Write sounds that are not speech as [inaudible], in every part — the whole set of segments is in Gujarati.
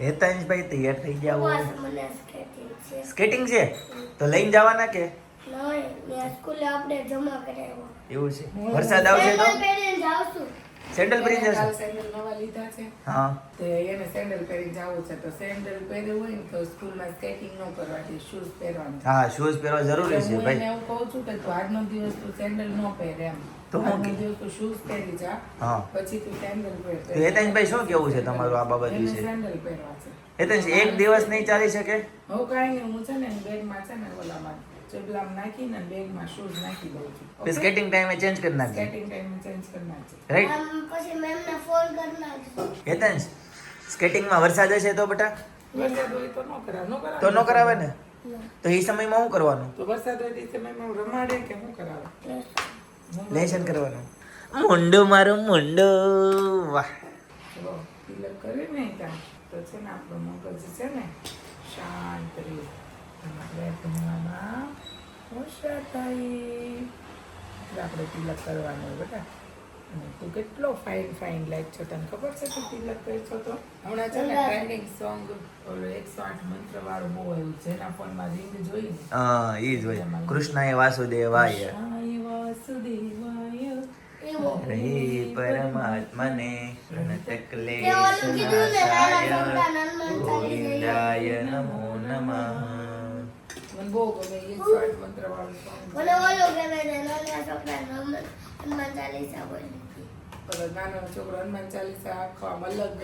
હેતાંશભાઈ તૈયાર થઈ ગયા હોય. સ્કેટિંગ છે. તો લઈને જવાના કે? એવું છે. વરસાદ આવશે તો? સેન્ડલ પહેરી જશે? સેન્ડલ નવા લીધા છે. હા. તે એને સેન્ડલ પહેરી જવું છે. તો સેન્ડલ પહેર્યું હોય ને તો સ્કૂલમાં સ્કેટિંગ ન કરવા દે શૂઝ પહેરવાનું. હા શૂઝ પહેરવા જરૂરી છે હું ભાઈ. એવું કહું છું કે તું આજનો દિવસ તું સેન્ડલ ન પહેરે એમ. તો હું હા. પછી તું સેન્ડલ પહેર તો હેતાંશભાઈ શું કેવું છે તમારું આ બાબત વિશે? સેન્ડલ પહેરવા છે. હેતાંશ એક દિવસ નહીં ચાલી શકે? હું કાંઈ નહીં હું છે ને બેગમાં છે ને ઓલામાં ચપલામાં નાખીને બેગમાં શૂઝ નાખી દઉં છું. સ્કેટિંગ ટાઈમે ચેન્જ કરી નાખજે. સ્કેટિંગ ટાઈમે ચેન્જ કરી રાઈટ પછી મેમને ફોન કરી નાખજો. હેતાંશ સ્કેટિંગમાં વરસાદ હશે તો બટા? વરસાદ હોય તો નો કરાવે તો નો કરાવે ને? તો એ સમયમાં શું કરવાનું? તો વરસાદ હોય તે સમયમાં રમાડે કે શું કરાવે? લેસન કરવાનું. મુંડું મારું મુંડું. વાહ. તિલક કર્યું ને ત્યાં તો છે ને આપણો મગજ છે ને શાંત રહે આપણે ભણવામાં હોશિયાર થાય. એટલે આપણે તિલક કરવાનું બેટા. તો કેટલો ફાઇન ફાઇન લાઈક છો તને ખબર છે તું તિલક છો તો? હમણાં છે ને ટ્રેન્ડિંગ સોંગ એકસો આઠ મંત્ર વાળું બહુ આવ્યું છે એના ફોનમાં રીંગ જોઈ હા એ જ હોય. કૃષ્ણએ વાસુદેવાય. વાસુદેવાય. રહે પરમાત્મને ગોવિંદાય નમો नमो મને બહુ ગમે એ મંત્ર વાળું મને ઓલો ગમે છે નાના છોકરા હનુમાન ચાલીસા બોલી. પેલો નાનો છોકરો હનુમાન ચાલીસા આખો આમ અલગ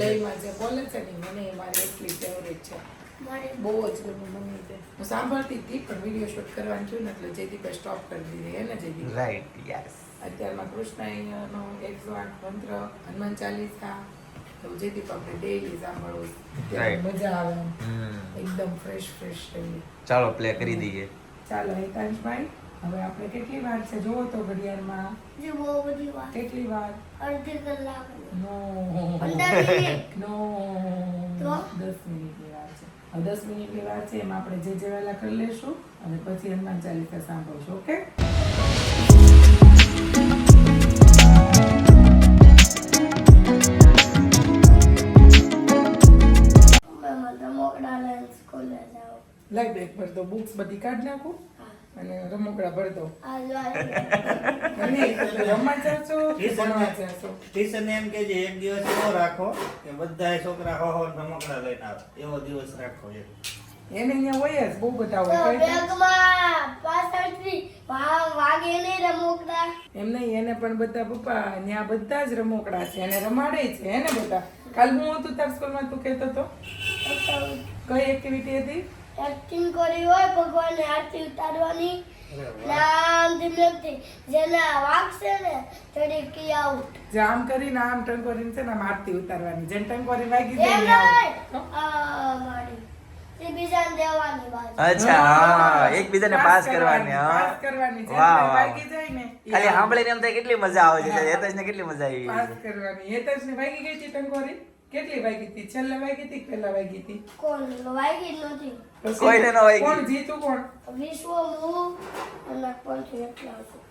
લયમાં જે બોલે છે ને મને એ મારી એટલી ફેવરેટ છે. મારે બહુ જ ગમે મમ્મી તે હું સાંભળતી હતી પણ વીડિયો શૂટ કરવાનું થયું ને એટલે જયદીપે સ્ટોપ કરી દીધી એને જયદીપ રાઈટ યસ અત્યારમાં કૃષ્ણનો એકસો આઠ મંત્ર હનુમાન ચાલીસા તો જયદીપ આપણે ડેઈલી સાંભળવું. મજા આવે એકદમ ફ્રેશ ફ્રેશ ચાલો પ્લે કરી દઈએ. ચાલો હિતાંશભાઈ હવે આપણે કેટલી વાર છે? જોવો તો ઘડિયાળમાં. જે બહુ બધી વાત કેટલી વાર? અડધી કલાક. નો. મિનિટ. નો? દસ મિનિટની વાર છે. હવે દસ મિનિટની વાર છે એમાં આપણે જે જે વહેલા કરી લેશું અને પછી હનુમાન ચાલીસા સાંભળશું ઓકે? મેં પર તો બુક્સ બધી કાઢ નાખું. અને રમકડા ભરતો ટીચરને એમ કે જે એક દિવસ એવો રાખો કે બધા છોકરા હો હો રમકડા લઈને આવે. એવો દિવસ રાખો એમ. એને અહીંયા હોય જ બહુ બધા હોય. બેગમાં પાછળથી વાગે નહીં રમકડા. એમ નહીં એને પણ બધા પપ્પા ત્યાં બધા જ રમકડા છે. એને રમાડે છે એને બધા? કાલ હું હતું તાર સ્કૂલમાં તું કહેતો હતો કઈ એક્ટિવિટી હતી? એક્ટિંગ કરી હોય ભગવાનની આરતી ઉતારવાની. નામ ધીમેથી જેના વાગશે ને ચડી આઉટ જે આમ કરીને આમ ટંકોરીને છે ને આરતી ઉતારવાની. જેમ ટંકોરી વાગી એમ જાય ને અચ્છા હા એકબીજાને પાસ કરવાની હા. વાહ. વાગી જાય ને ખાલી સાંભળીને એમ થાય કેટલી મજા આવે છે [laughs] હેતાશને કેટલી મજા આવી. પાસ કરવાની. હેતશને વાગી ગઈ છે ટંકોરી કેટલી વાગી હતી? છેલ્લે વાગી હતી કે પહેલા વાગી હતી? કોણ? વાગી જ નથી કોઈને ન વાગી. કોણ જીતું કોણ? વિશ્વ હું અને પંચી એટલા હતું.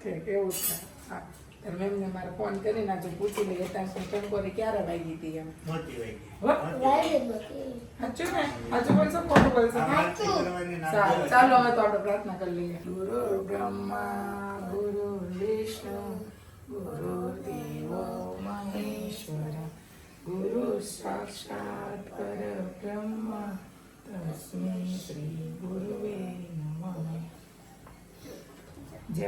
ઠીક એવું છે. હા. તાર મેમને મારે ફોન કરીને જો પૂછી લઈ હેતાશને ટંકોરી ક્યારે વાગી હતી એમ? મોટી વાગી. સાચું ને? સાચું બોલશો? ખોટું બોલશો? દેવાય. ચાલો હવે તો આપણે પ્રાર્થના કરી લઈએ. ગુરુ બ્રહ્મા ગુરુ વિષ્ણુ ગુરુ દેવો મહેશ્વર. ગુરુ સાક્ષાત પરબ્રહ્મ તસ્મૈ શ્રી ગુરુવે નમઃ જય જય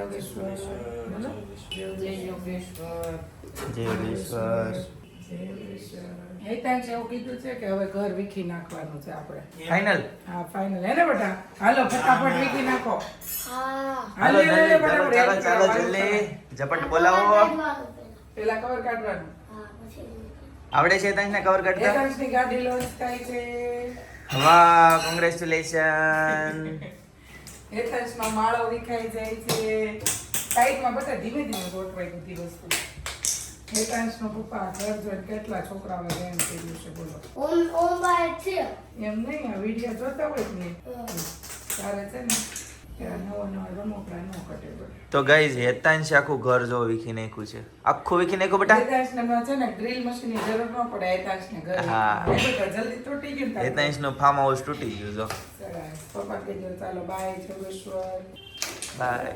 યોગેશ્વર જય યોગેશ્વર. હેતાંશ એવું કીધું છે કે હવે ઘર વીખી નાખવાનું છે આપણે. ફાઇનલ હા ફાઇનલ હે ને બેટા? હાલો ફટાફટ વીખી નાખો. હાલો ચાલો ચાલો જલ્દી. ઝપટ બોલાવો. પેલા કવર કાઢવાનું. હા પછી આવડે છે તને કવર કરતા? હેતાંશની ગાડી લોન્ચ થાય છે. વાહ [laughs] કોંગ્રેચ્યુલેશન હેતાંશનો માળો વિખાઈ જાય છે. સાઈડમાં બધા ધીમે ધીમે ગોઠવાઈ બધી વસ્તુ. નો પપ્પા ઘર જોઈને કેટલા છોકરાઓને એમ કર્યું છે બોલો. ઓમ ઓમ બાય છે. એમ નહીં આ વીડિયો જોતા હોય ને. તારે છે ને? કે. તો ગાઈઝ હેતાંશ આખું ઘર જો વીખી નાખ્યું છે આખું વીખી નાખ્યું બેટા હેતાંશને છે ને ગ્રીલ મશીનની જરૂર ન પડે હેતાંશને ઘર હા. જલ્દી તૂટી ગયું. હેતાંશનું ફાર્મ હાઉસ તૂટી ગયું જો સરસ. પપ્પા કહેજો ચાલો બાય જોગેશ્વર બાય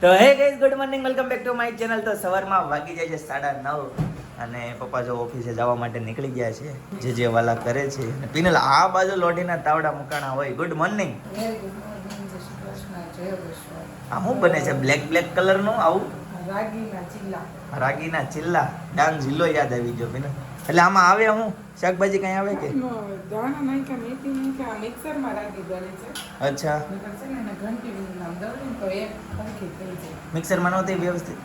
તો hey guys good morning welcome back to my channel તો સવારમાં વાગી જાય છે સાડા નવ અને પપ્પા જો ઓફિસે જવા માટે નીકળી ગયા છે. જે જે વાલા કરે છે. અને પિનલ આ બાજુ લોઢીના તાવડા મુકાણા હોય. ગુડ મોર્નિંગ આ શું બને છે? બ્લેક બ્લેક કલરનું આવું? રાગીના ચીલા રાગીના ચિલ્લા. ડાંગ જિલ્લો યાદ આવી ગયો પિનલ. એટલે આમાં આવે હું? શાકભાજી કઈ આવે કે? અચ્છા. મિક્સરમાં નહોતી વ્યવસ્થિત?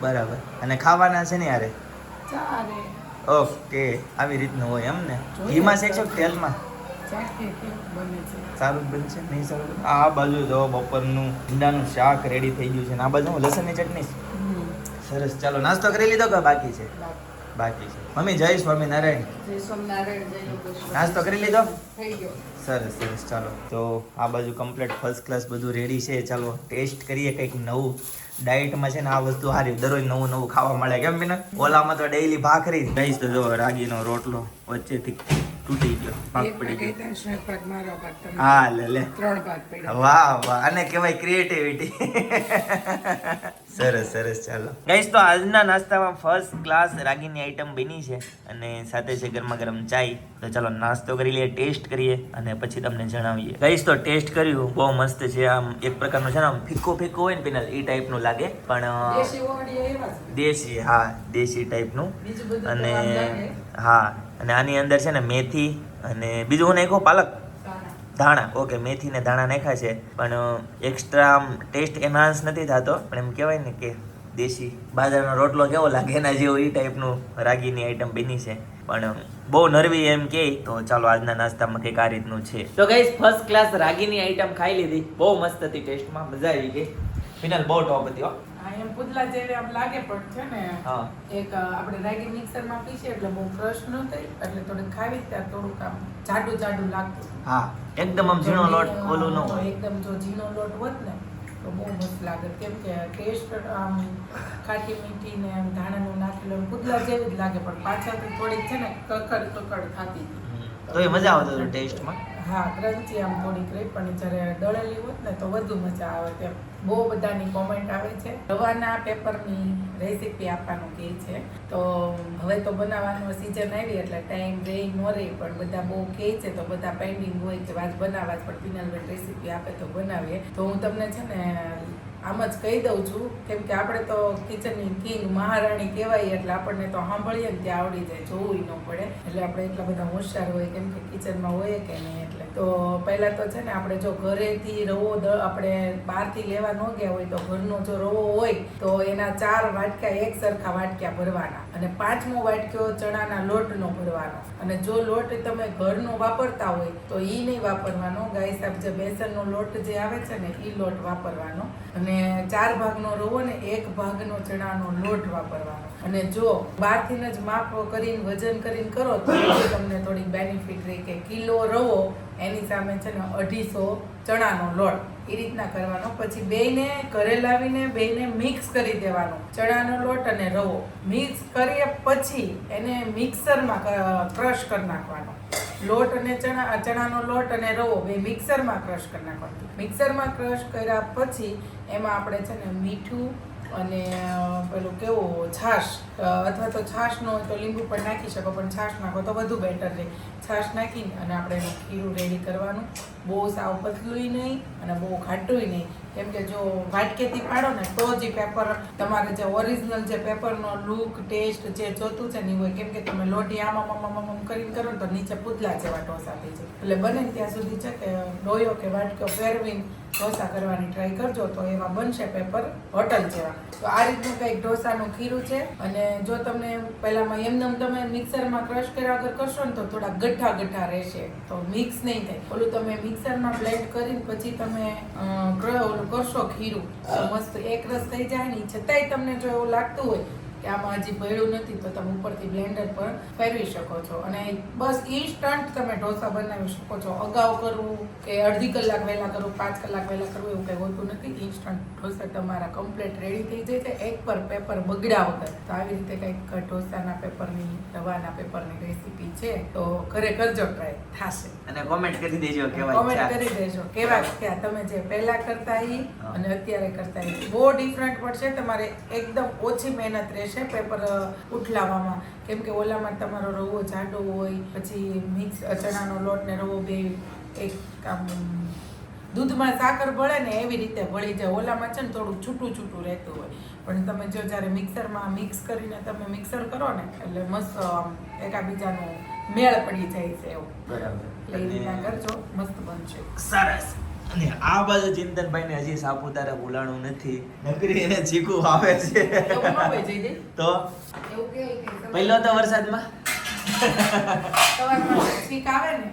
બરાબર. અને ખાવાના છે ને યારે? ચારે ઓકે આવી રીતનું હોય એમ ને? ઘીમાં શેકશો તેલમાં? સારું બનશે નહીં સારું? આ બાજુ જો બપોરનું ઈંડાનું શાક રેડી થઈ ગયું છે ને આ બાજુ લસણની ચટણી. સરસ. ચાલો નાસ્તો કરી લીધો કે બાકી છે? બાકી. છે. મમ્મી જય સ્વામિનારાયણ. નાસ્તો કરી લીધો? સરસ સરસ. ચાલો તો આ બાજુ કમ્પ્લીટ ફર્સ્ટ ક્લાસ બધું રેડી છે. ચાલો ટેસ્ટ કરીએ કંઈક નવું. ડાયટમાં છે ને આ વસ્તુ સારી દરરોજ નવું નવું ખાવા મળે. કેમ બીને ઓલામાં તો ડેઈલી ભાખરી. જઈશ તો જો રાગીનો રોટલો વચ્ચેથી તૂટી ગયો ભાગ પડી ગયો. હા લે લે. ત્રણ ભાગ પડ્યા વાહ વાહ. અને કહેવાય ક્રિએટિવિટી સરસ સરસ. ચાલો. ગાઈસ તો આજના નાસ્તામાં ફર્સ્ટ ક્લાસ રાગીની આઈટમ બની છે અને સાથે છે ગરમા ગરમ ચાય. તો ચાલો નાસ્તો કરી લઈએ ટેસ્ટ કરીએ અને પછી તમને જણાવીએ. ગાઈસ તો ટેસ્ટ કર્યું. બહુ મસ્ત છે. આમ એક પ્રકારનું છે ને આમ ફીકો ફીકો હોય ને પેનલ એ ટાઈપનું લાગે. પણ દેશી હા દેશી ટાઈપનું અને હા અને આની અંદર છે ને મેથી અને બીજું હું નાખ્યો પાલક? ધાણા. ઓકે મેથી ને ધાણા નાખ્યા છે. પણ એક્સ્ટ્રા આમ ટેસ્ટ એનહાન્સ નથી થતો. પણ એમ કહેવાય ને કે દેશી બાજરાનો રોટલો કેવો લાગે? એના જેવો એ ટાઈપનું રાગીની આઈટમ બની છે. પણ બહુ નરવી એમ કે તો ચાલો આજના નાસ્તામાં કંઈક આ રીતનું છે. તો ગાઈસ ફર્સ્ટ ક્લાસ રાગીની આઈટમ ખાઈ લીધી. બહુ મસ્ત હતી ટેસ્ટમાં મજા આવી ગઈ. ફિનલ બહુ ટોપ હતી હો. એમ પુડલા જેવી આમ લાગે પણ છે ને હા. એક આપણે રાગી મિક્સરમાં પીસીએ એટલે બહુ ક્રશ ન થાય એટલે થોડીક ખાવી ત્યાં થોડુંક આમ જાડું જાડું લાગતું. હા એકદમ આમ ઝીણો લોટ ઓલું ન હોય. એકદમ જો ઝીણો લોટ હોત ને તો બહુ મસ્ત લાગે. કેમ કે ટેસ્ટ આમ ખાટી મીઠી ને ધાણાનું નાખેલું પુડલા જેવી જ લાગે પણ પાછળથી થોડીક છે ને કકડ કકડ ખાતી તો એ મજા આવતો ટેસ્ટમાં હા ક્રન્ચી આમ થોડીક રહી પણ જ્યારે દળેલી હોત ને તો વધુ મજા આવે તેમ. બહુ બધાની કોમેન્ટ આવે છે. રવાના પેપરની રેસીપી આપવાનું કહે છે. તો હવે તો બનાવવાનું સિઝન આવી એટલે ટાઈમ રહે ન રહે, પણ બધા બહુ કહે છે તો બધા પેન્ડિંગ હોય કે વાત બનાવવા જ પણ પિનલબેન રેસીપી આપે તો બનાવીએ. તો હું તમને છે ને આમ જ કહી દઉં છું, કેમ કે આપણે તો કિચનની કિંગ મહારાણી કહેવાય એટલે આપણને તો સાંભળીએ ને ત્યાં આવડી જાય જોવું ન પડે. એટલે આપણે એટલા બધા હોશિયાર હોય કેમ કે કિચનમાં હોય કે નહીં એટલે તો પહેલા તો છે ને આપણે જો ઘરેથી રવો આપણે બહારથી લેવા ન ગયા હોય તો ઘરનો જો રવો હોય તો એના ચાર વાટક્યા એક સરખા વાટક્યા ભરવાના અને પાંચમો વાટક્યો ચણાના લોટનો ભરવાનો. અને જો લોટ તમે ઘરનો વાપરતા હોય તો એ નહીં વાપરવાનો. ગાય સાહેબ જે બેસનનો લોટ જે આવે છે ને એ લોટ વાપરવાનો. અને ચાર ભાગનો રવો ને એક ભાગનો ચણાનો લોટ વાપરવાનો. અને જો બહારથી જ માપ કરીને વજન કરીને કરો તો તમને થોડી બેનિફિટ રહી કે કિલો રવો એની સામે છે ને અઢીસો ચણાનો લોટ. એ રીતના કરવાનો. પછી બેયને ઘરે લાવીને બેયને મિક્સ કરી દેવાનો. ચણાનો લોટ અને રવો. મિક્સ કર્યા પછી એને મિક્સરમાં ક્રશ કરી નાખવાનો. લોટ અને ચણા ચણાનો લોટ અને રવો બે મિક્સરમાં ક્રશ કરી નાખવાનો. મિક્સરમાં ક્રશ કર્યા પછી એમાં આપણે છે ને મીઠું અને પેલું કેવું, છાશ અથવા તો છાશ ન તો લીંબુ પણ નાખી શકો, પણ છાશ નાખો તો વધુ બેટર રહે. છાશ નાખીને અને આપણે એનું ખીરું રેડી કરવાનું. બહુ સાવ પતલુંય નહીં અને બહુ ઘાટું નહીં. કેમ કે જો વાટકેથી પાડો ને તો જ પેપર તમારે જે ઓરિજિનલ જે પેપરનો લુક ટેસ્ટ જે જોતું છે ને હોય, કેમ કે તમે લોટી આમ આમ આમ આમ કરીને કરો ને તો નીચે પૂતલા જેવા ઢોસા થઈ જાય. એટલે બને ત્યાં સુધી છે કે, ડોયો કે વાટકો ફેરવીને ઢોસા કરવાની ટ્રાય કરજો તો એવા બનશે પેપર હોટલ જેવા. તો આ રીતનું કંઈક ઢોસાનું ખીરું છે અને જો તમને પહેલામાં એમનેમ તમે મિક્સરમાં ક્રશ કર્યા વગર કરશો ને તો થોડા ગઠ્ઠા ગઠ્ઠા રહેશે. તો મિક્સ નહીં થાય. ઓલું તમે મિક્સરમાં બ્લેન્ડ કરીને પછી તમે ઓલું કરશો ખીરું. મસ્ત એક રસ થઈ જાય ને છતાંય તમને જો એવું લાગતું હોય કે આમાં હજી બળ્યું નથી તો તમે ઉપરથી બ્લેન્ડર પર ફેરવી શકો છો. અને બસ ઇન્સ્ટન્ટ તમે ઢોસા બનાવી શકો છો. અગાઉ કરવું કે અડધી કલાક વહેલા કરવું પાંચ કલાક વહેલા કરવું એવું કંઈ હોતું નથી. ઇન્સ્ટન્ટ ઢોસા તમારા કમ્પ્લીટ રેડી થઈ જાય છે. એક પર પેપર બગડ્યા વગર. તો આવી રીતે કંઈક ઢોસાના પેપરની રવાના પેપરની રેસીપી છે તો ઘરે કરજો ટ્રાય થશે. અને કોમેન્ટ કરી દેજો કેવા કોમેન્ટ કરી દેજો. કેવા કે તમે જે પહેલા કરતા અને અત્યારે કરતા બહુ ડિફરન્ટ પડશે તમારે એકદમ ઓછી મહેનત રહેશે. પેપર ઉઠલાવવામાં કેમ કે ઓલામાં તમારો રવો જાડો હોય પછી મિક્સ ચણાનો લોટ ને રવો બે એક આમ દૂધમાં સાકર ભળે ને એવી રીતે ભળી જાય. ઓલામાં છે ને થોડું છૂટું છૂટું રહેતું હોય. પણ તમે જો જ્યારે મિક્સરમાં મિક્સ કરીને તમે મિક્સર કરો ને એટલે મસ્ત આમ એકાબીજાનો મેળ પડી જાય છે એવું. બરાબર. એટલે કરજો. મસ્ત બનશે. સરસ. અને આ બાજુ ચિંતનભાઈ ને હજી સાપુતારા બોલાણું નથી. નકરી એને ચીકુ આવે છે. તો? પહેલો તો વરસાદમાં? આવે ને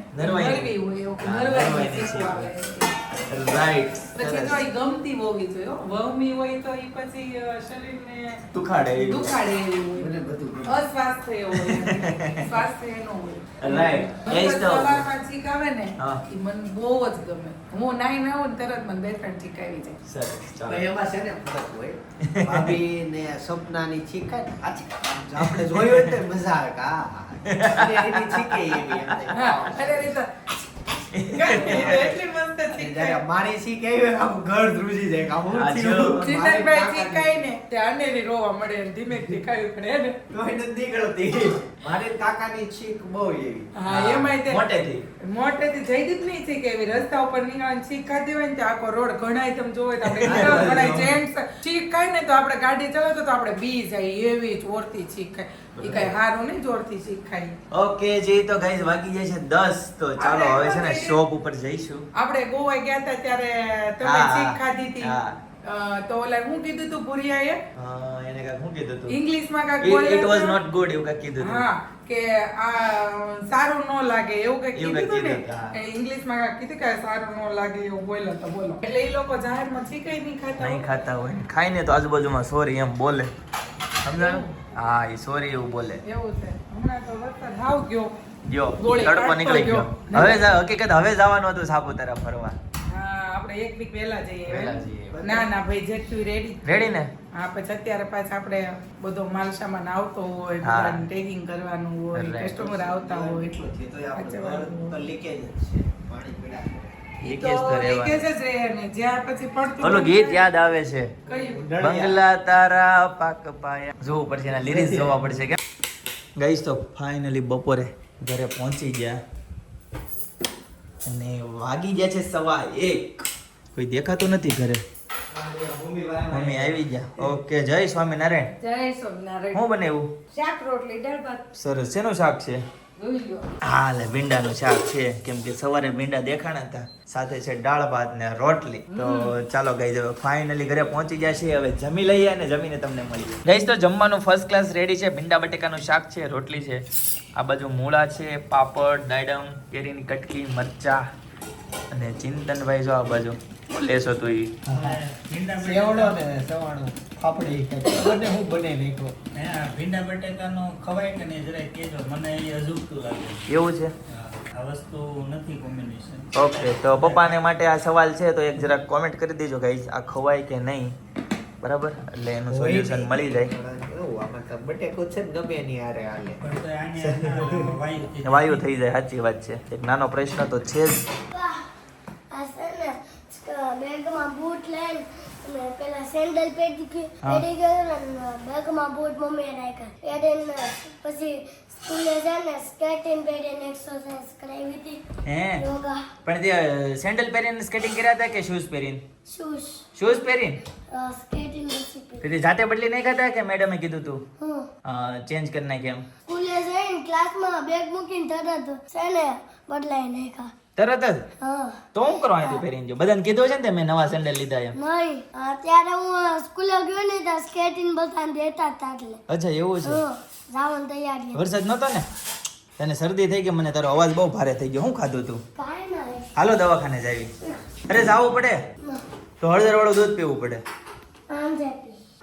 રાઈટ પછી તો એ ગમતી હોવી જોઈએ હો. વહમી હોય તો એ પછી શરીરને દુખાડે દુખાડે એવી બધું અસ્વાસ્થ્ય હોય. [laughs] સ્વાસ્થ્ય એનું હોય. રાઈટ એ જ તો. સવારમાં છીંક આવે ને હા. એ મને બહુ જ ગમે. હું નાઈ ના હોઉં તરત મને બે ત્રણ છીંક આવી જાય. સરસ તો ચાલો એમાં છે ને ફરક હોય. ભાભી ને સપનાની છીકા ને આછી આપણે જોયું હોય તો મજા આવે કે આ એની છીકે એવી હા અરે એ તો [laughs] એટલી મારી છીક એવી હોય ઘર ધ્રુજી જાય કે હું આ થયું? જો. મારી ચિંતનભાઈ કાકાની ને તે અનેરી રોવા મળે ને ધીમે ધીમે પડે ને? કોઈ નથી નીકળતી. મારી કાકાની છીક બહુ એવી. હા એમાંય તે મોટેથી. મોટેથી જયદીપની છીક એવી રસ્તા ઉપર નીકળવાની છીક ખાધી હોય ને તો આખો રોડ ઘણાય તમે જોવે તો આપણે ઘણાય જેન્ટ્સ છીક ખાય ને તો આપણે ગાડી ચલાવતો તો આપણે બી જાય એવી જોરથી છીક ખાય એ નહીં જોરથી છીક ખાય ઓકે જી તો ગાઈઝ વાગી જાય છે 10 તો ચાલો હવે છે ને શોપ ઉપર જઈશું. આપણે ગોવા ગયા હતા ત્યારે તમે હા, ખાધી હતી. તો ઓલા હું કીધું તું ભુરિયાએ? એને કાક હું કીધું હતું ઇંગ્લિશમાં કાંઈક ઇટ વોઝ નોટ ગુડ એવું કાક કીધું હા કે આ સારું ન લાગે એવું કઈ કીધું ને? ઇંગ્લિશમાં કાંઈક કીધું કે સારું ન લાગે એવું બોલ્યો તો બોલો. એટલે એ લોકો જાહેરમાં છીકાઈ નહીં ખાતા નહીં ખાતા હોય. ને ખાઈને તો આજુબાજુમાં સોરી એમ બોલે. સમજાયું હા એ સોરી એવું બોલે. એવું છે. હમણાં તો વરસાદ હાવ ગયો. ગોળી તડકો નીકળી ગયો. હવે હકીકત હવે જવાનું હતું સાપુતારા ફરવા. આપણે એક વીક પહેલા જઈએ. ના ના ભાઈ જેટલું રેડી રેડી ને? હા પછી અત્યારે પાછા આપણે બધો માલ સામાન આવતો હોય બધાને ટેગિંગ કરવાનું હોય કસ્ટમર આવતા હોય. તો લીકેજ છે પાણી પીડા જ ગીત યાદ આવે છે. બંગલા તારા પાક પાયા. જોવું પડશે એના લિરિક્સ જોવા પડશે. કે ગઈશ તો ફાઇનલી બપોરે ઘરે પહોંચી ગયા. અને વાગી ગયા છે સવા એક. કોઈ દેખાતું નથી ઘરે? મમ્મી આવી ગયા. ઓકે જય સ્વામિનારાયણ. જય સ્વામિનારાયણ. શું બનાવ્યું? શાક રોટલી દાળ ભાત. સરસ. શેનું શાક છે? હા લે ભીંડાનું શાક છે. કેમ કે સવારે ભીંડા દેખાણા હતા સાથે છે દાળ ભાત ને રોટલી. તો ચાલો ગઈ ફાઇનલી ઘરે પહોંચી ગયા છે હવે જમી લઈએ અને જમીને તમને મળીએ. ગઈશ તો જમવાનું ફર્સ્ટ ક્લાસ રેડી છે. ભીંડા બટેકાનું શાક છે રોટલી છે. આ બાજુ મૂળા છે પાપડ દાડમ કેરીની કટકી મરચા અને ચિંતનભાઈ જો આ બાજુ. શું લેશો તું ઈ. સેવડો ને સવાણું ફાફડી બને હું બને આ ભીંડા બટેકાનો ખવાય કે નહીં જરાય કેજો મને એ અજુકતું લાગે. એવું છે? આ વસ્તુ નથી કોમ્બિનેશન ઓકે તો પપ્પાને માટે આ સવાલ છે તો એક જરાક કોમેન્ટ કરી દેજો ગાઈસ આ ખવાય કે નહીં. બરાબર? એટલે એનું સોલ્યુશન મળી જાય. બટેકું છે ગમે નહીં આરે હાલે. [laughs] વાયુ થઈ જાય સાચી વાત છે. એક નાનો પ્રશ્ન તો છે જ વાહ, આ છે ને ક- બેગમાં બૂટ લઈને અને પેલા સેન્ડલ પેટી પહેરી ગયો ને બેગમાં બૂટ મમ્મીએ રાખ્યા. એને પછી સ્કૂલે જાય ને સ્કેટિંગ પહેરીને એક્સરસાઇઝ કરાવી હતી. હે? યોગા. પણ તે સેન્ડલ પહેરીને સ્કેટિંગ કર્યા હતા કે શૂઝ પહેરીને? શૂઝ શૂઝ પહેરીને? સ્કેટિંગ પછી જાતે બદલી નહીં ખાતા કે મેડમે કીધું તું? ચેન્જ કરી નાખ્યા એમ? સ્કૂલે જઈને ક્લાસમાં બેગ મૂકીને તરત છે ને બદલાઈ નાખ્યા. તરત જ? તો હું કરવા આવી પહેરીને જો? બધાને કીધું છે ને મેં નવા સેન્ડલ લીધા એમ. નહીં અત્યારે હું સ્કૂલે ગયો ને ત્યાં સ્કેટિંગ બધાને દેતા હતા એટલે. અચ્છા એવું છે? હા તૈયારી વરસાદ નહોતો ને? તને શરદી થઈ ગઈ મને તારો અવાજ બહુ ભારે થઈ ગયો? શું ખાધું તું? હાલો દવાખાને જાવી. અરે જાવું પડે? તો હળદર વાળું દૂધ પીવું પડે.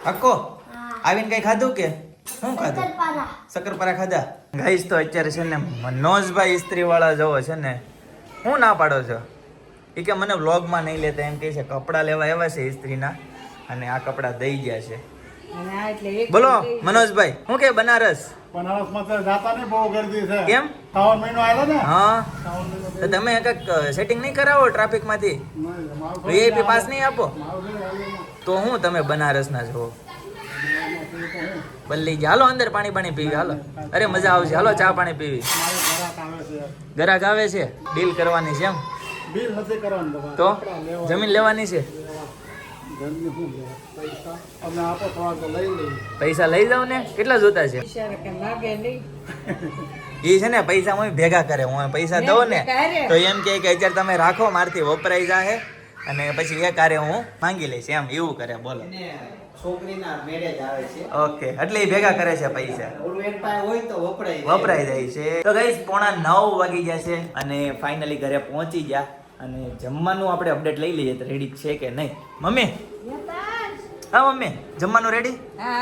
હક્કો આવીને કઈ ખાધું કે? શું ખાધું? શક્કરપારા. શક્કરપારા ખાધા? ગાઈસ તો અત્યારે છે ને મનોજભાઈ ઇસ્ત્રી વાળા જવો છે ને હું ના પાડો છો? એ કે મને વ્લોગમાં નહીં લેતા એમ કહે છે કપડાં લેવા આવ્યા છે ઇસ્ત્રીના અને આ કપડાં દઈ ગયા છે. અને આ એટલે એક બોલો મનોજભાઈ હું કે બનારસ? બનારસમાં તો જાતા નહીં બહુ ગરદી છે. કેમ? મહિનો ને? હા. તો તમે કંઈક સેટિંગ નહીં કરાવો ટ્રાફિકમાંથી? વીઆઈપી પાસ નહીં આપો. તો હું તમે બનારસના છો? બલ્લી હાલો અંદર પાણી પાણી પીવી હાલો. અરે મજા આવશે. હાલો ચા પાણી પીવી. ગ્રાહક આવે છે? ડીલ કરવાની છે એમ? બિલ નથી કરવાનું તો? જમીન લેવાની છે? પૈસા. લઈ જાવ ને? કેટલા જોતા છે? એ [laughs] છે ને પૈસા હું ભેગા કરે. હું પૈસા દઉં ને તો એમ કે અત્યારે તમે રાખો મારથી વપરાઈ જાહે. અને પછી એ કાર્ય હું માંગી લઈશ. એમ એવું કરે બોલો. છોકરીના મેરેજ આવે છે. ઓકે એટલે એ ભેગા કરે છે પૈસા. ઓલું એક પાસે હોય તો વપરાય જાય. જાય છે. તો ગઈસ પોણા નવ વાગી ગયા છે અને ફાઇનલી ઘરે પહોંચી ગયા. અને જમવાનું આપણે અપડેટ લઈ લઈએ તો રેડી છે કે નહીં? મમ્મી? હા મમ્મી જમવાનું રેડી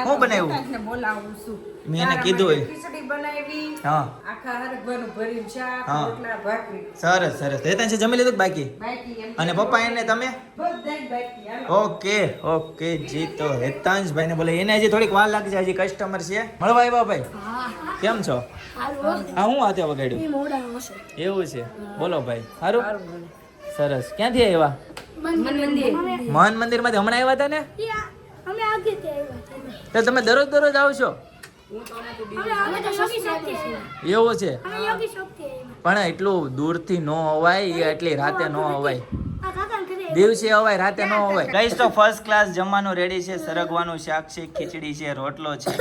હું બનાવ્યું? ને બોલાવું છું. મેં એને કીધું હોય. ખીચડી બનાવી. હા. આખા હરગવાનું ભર્યું શાક હા. રોટલા ભાખરી. સરસ સરસ. તે છે જમી લીધું બાકી? બાકી એમ અને પપ્પા એને તમે? બધાય બાકી ઓકે ઓકે જી તો હેતાંશભાઈ ને બોલે. એને હજી થોડીક વાર લાગશે હજી કસ્ટમર છે. મળવા આવ્યા ભાઈ? કેમ છો? આ હું હાથે વગાડ્યું. એ એવું છે. બોલો ભાઈ. સારું સરસ. ક્યાંથી આવ્યા? મંદિર. મન મંદિરમાંથી હમણાં આવ્યા હતા ને? અમે આગે તે આવ્યા તો તમે દરરોજ દરરોજ આવશો છો? એવું છે? પણ એટલું દૂરથી ન અવાય એ એટલી રાતે ન અવાય. આ કાકાને દિવસે અવાય રાતે ન અવાય. ગાઈસ તો ફર્સ્ટ ક્લાસ જમવાનું રેડી છે સરગવાનું શાક છે ખીચડી છે રોટલો છે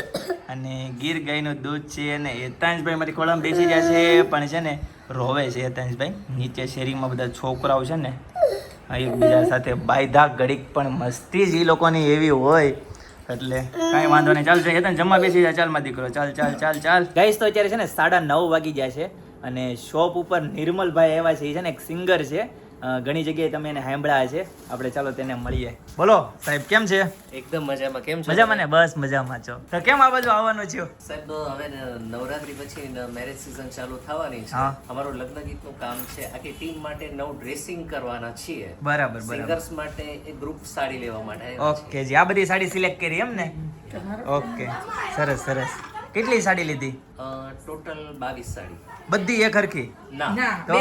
અને ગીર ગાયનું દૂધ છે અને હેતાંશભાઈ મારી કોળમ બેસી ગયા છે પણ છે ને રોવે છે હેતાંશભાઈ. નીચે શેરીમાં બધા છોકરાઓ છે ને એકબીજા સાથે બાયધા ઘડીક પણ મસ્તી જ એ લોકોની એવી હોય. એટલે કાંઈ વાંધો નહીં. ચાલ હેતન જમવા બેસી જા. ચાલમાં દીકરો. ચાલ ચાલ ચાલ ચાલ. ગાઈસ તો અત્યારે છે ને સાડા નવ વાગી ગયા છે અને શોપ ઉપર નિર્મલભાઈ એવા છે. એ છે ને એક સિંગર છે. ઘણી જગ્યાએ તમે એને સાંભળ્યા છે આપણે ચાલો તેને મળીએ. બોલો સાહેબ કેમ છે? એકદમ મજામાં. કેમ છો? મજામાં ને? બસ મજામાં છો. તો કેમ આ બાજુ આવવાનું છે? સાહેબ હવે નવરાત્રી પછી મેરેજ સિઝન ચાલુ થવાની છે. અમારું લગ્ન ગીતનું કામ છે. આખી ટીમ માટે નવું ડ્રેસિંગ કરવાના છીએ. બરાબર બરાબર. સિંગર્સ માટે એક ગ્રુપ સાડી લેવા માટે ઓકે જી આ બધી સાડી સિલેક્ટ કરી એમ ને? ઓકે સરસ સરસ. કેટલી સાડી લીધી? ટોટલ બાવીસ સાડી. બધી એક હરખી? ના. ના બે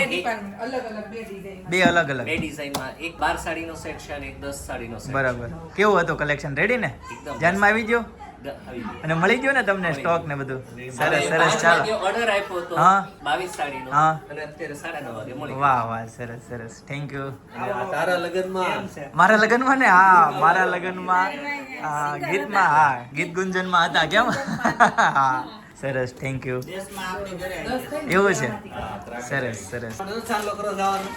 અલગ અલગ બે ડિઝાઇન બે અલગ અલગ. બે ડિઝાઇનમાં એક બાર સાડીનો સેટ છે અને એક દસ સાડીનો સેટ બરાબર. કેવું હતું કલેક્શન રેડી ને. ધ્યાનમાં આવી ગયો? અને મળી ગયો ને તમને સ્ટોક ને બધું? સરસ સરસ ચાલો. ઓર્ડર આપ્યો હતો. હા. બાવીસ સાડીનો. હા. અને અત્યારે સાડા નવ વાગે મળી વાહ વાહ સરસ સરસ. થેન્ક યુ અને આ તારા લગનમાં? મારા લગ્નમાં ને? હા મારા લગ્નમાં. હા ગીતમાં હા ગીત ગુંજનમાં હતા કેમ? હા સરસ થેન્ક યુ એવું છે? સરસ સરસ.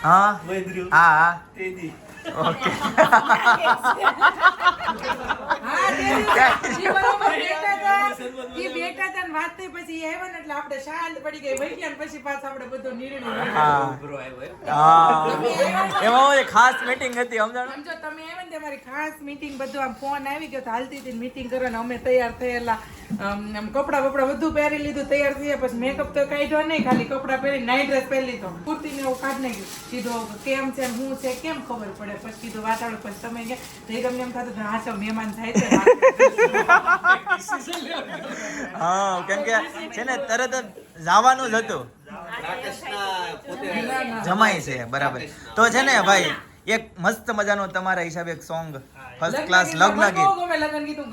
હા? હા ઓકે [laughs] [laughs] એમ. એમાં ખાસ મીટિંગ હતી સમજો તમે આવ્યા ને તમારી ખાસ મીટિંગ બધું આમ ફોન આવી ગયો હાલતી હતી મીટિંગ કરવાને અમે તૈયાર થયેલા આમ કપડાં બપડા બધું પહેરી લીધું તૈયાર થયા પછી મેકઅપ તો કાઢ્યો નહીં ખાલી કપડાં પહેરી નાઇટ ડ્રેસ પહેરી લીધો કુર્તી ને એવું કાઢ નાખ્યું કીધું કેમ છે હું છે કેમ ખબર પડે પછી કીધું વાતાવરણ પછી તમે ગયા તો તમને એમ થતું હા મહેમાન થાય છે હા કેમ કે છે ને તરત જ જવાનું જ હતું. જમાય છે બરાબર. તો છે ને ભાઈ એક મસ્ત મજાનો તમારા હિસાબે એક સોંગ ફર્સ્ટ ક્લાસ લગ્ન ગીત.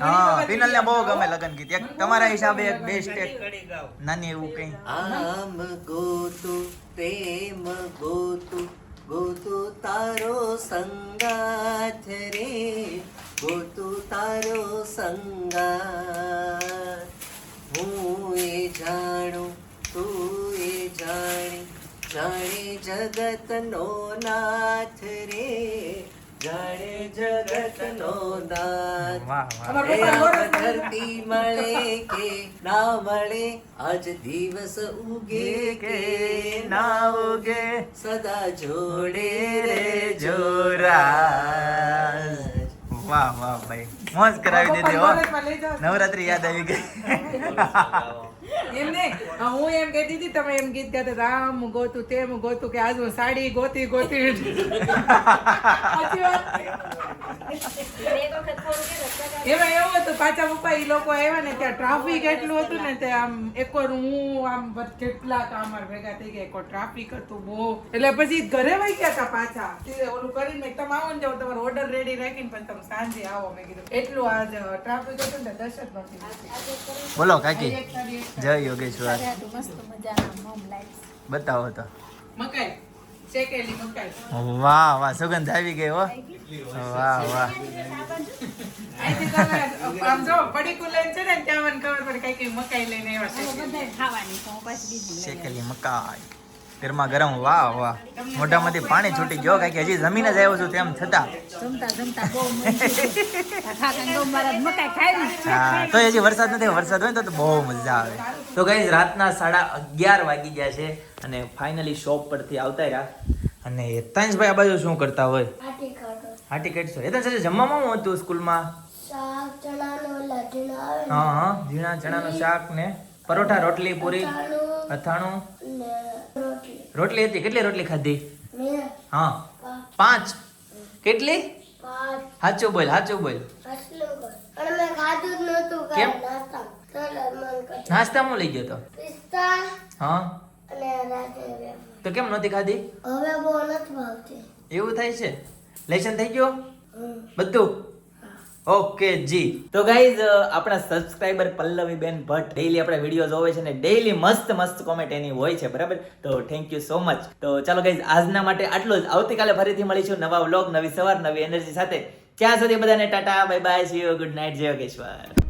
હું પિનલ ને બહુ ગમે લગ્ન ગીત. એક તમારા હિસાબે એક બેસ્ટ એક. નાની એવું કઈ. આમ ગોતું પ્રેમ ગોતુ ગોતુ તારો સંગાથ રે, ગોતુ તારો સંગાથ. હું એ જાણું, તું એ જાણી, જાણે જગતનો નાથ રે. જાણે પપ્પા આ ગોરખ ધરતી મળે કે ના મળે આજ દિવસ ઉગે કે ના ઉગે. સદા જોડે રે જોરા વાહ વાહ ભાઈ. મોજ કરાવી દીધી હો? નવરાત્રી યાદ આવી ગઈ. [laughs] એમ નહીં હું એમ કહેતી હતી તમે એમ ગીત ગાતા રામ ગોતું તેમ ગોતું કે આજ હું સાડી ગોતી ગોતી. [laughs] સાચી વાત? એમાં એવું હતું પાછા પપ્પા એ લોકો આવ્યા ને ત્યાં ટ્રાફિક એટલું હતું ને તે આમ એકવાર હું આમ બધ- કેટલા કામ ભેગા થઈ ગયા એકવાર ટ્રાફિક હતું બહુ. એટલે પછી ઘરે વહી ગયા હતા પાછા. ઓલું કરીને મેં તમે આવો ને જાઓ તમારો ઓર્ડર રેડી રાખીને પણ તમે સાંજે આવો. મેં કીધું એટલું આજ ટ્રાફિક હતું ને દસ જ નથી બોલો કાકી. જય યોગેશ્વર. બતાવો તો. મકાઈ. વાહ વાહ સુગંધ આવી ગઈ હો. વાહ વાહ. શેકેલી મકાઈ. ગરમા ગરમ વાહ વાહ. મોઢામાંથી પાણી છૂટી ગયો કાંઈક હજી જમીન જ આવ્યો છું તેમ છતાં. હા તો હજી વરસાદ નથી વરસાદ હોય તો બહુ મજા આવે. તો કઈ રાતના સાડા અગિયાર વાગી ગયા છે અને ફાઇનલી શોપ પરથી આવતા રહ્યા. અને હેતાંશભાઈ આ બાજુ શું કરતા હોય? હાટી કાઢશો હેતાંશ જમવામાં શું હતું સ્કૂલમાં? શાક ચણાનો લઢીનો હા હા ઝીણા ચણાનું શાક ને પરોઠા રોટલી પૂરી અથાણું? રોટલી હતી? કેટલી રોટલી ખાધી? મેં હા. પાંચ. કેટલી? સાચું બોલ સાચું બોલ. કેમ? નાસ્તા. નાસ્તામાં લઈ ગયો તો? હા. તો કેમ નહોતી ખાધી? હવે બહુ નથી ભાવતી. એવું થાય છે? લેસન થઈ ગયો? બધું? ઓકે જી. તો ગાઈઝ આપણા સબસ્ક્રાઇબર પલ્લવી બેન ભટ્ટ ડેઈલી આપણા વીડિયો જોવે છે ને ડેઈલી મસ્ત મસ્ત કોમેન્ટ એની હોય છે, બરાબર? તો થેન્ક યુ સો મચ તો ચાલો ગાઈઝ આજના માટે આટલું જ. આવતીકાલે ફરીથી મળીશું નવા વ્લોગ નવી સવાર, નવી એનર્જી સાથે. ત્યાં સુધી બધાને tata bye bye see you good night જય યોગેશ્વર.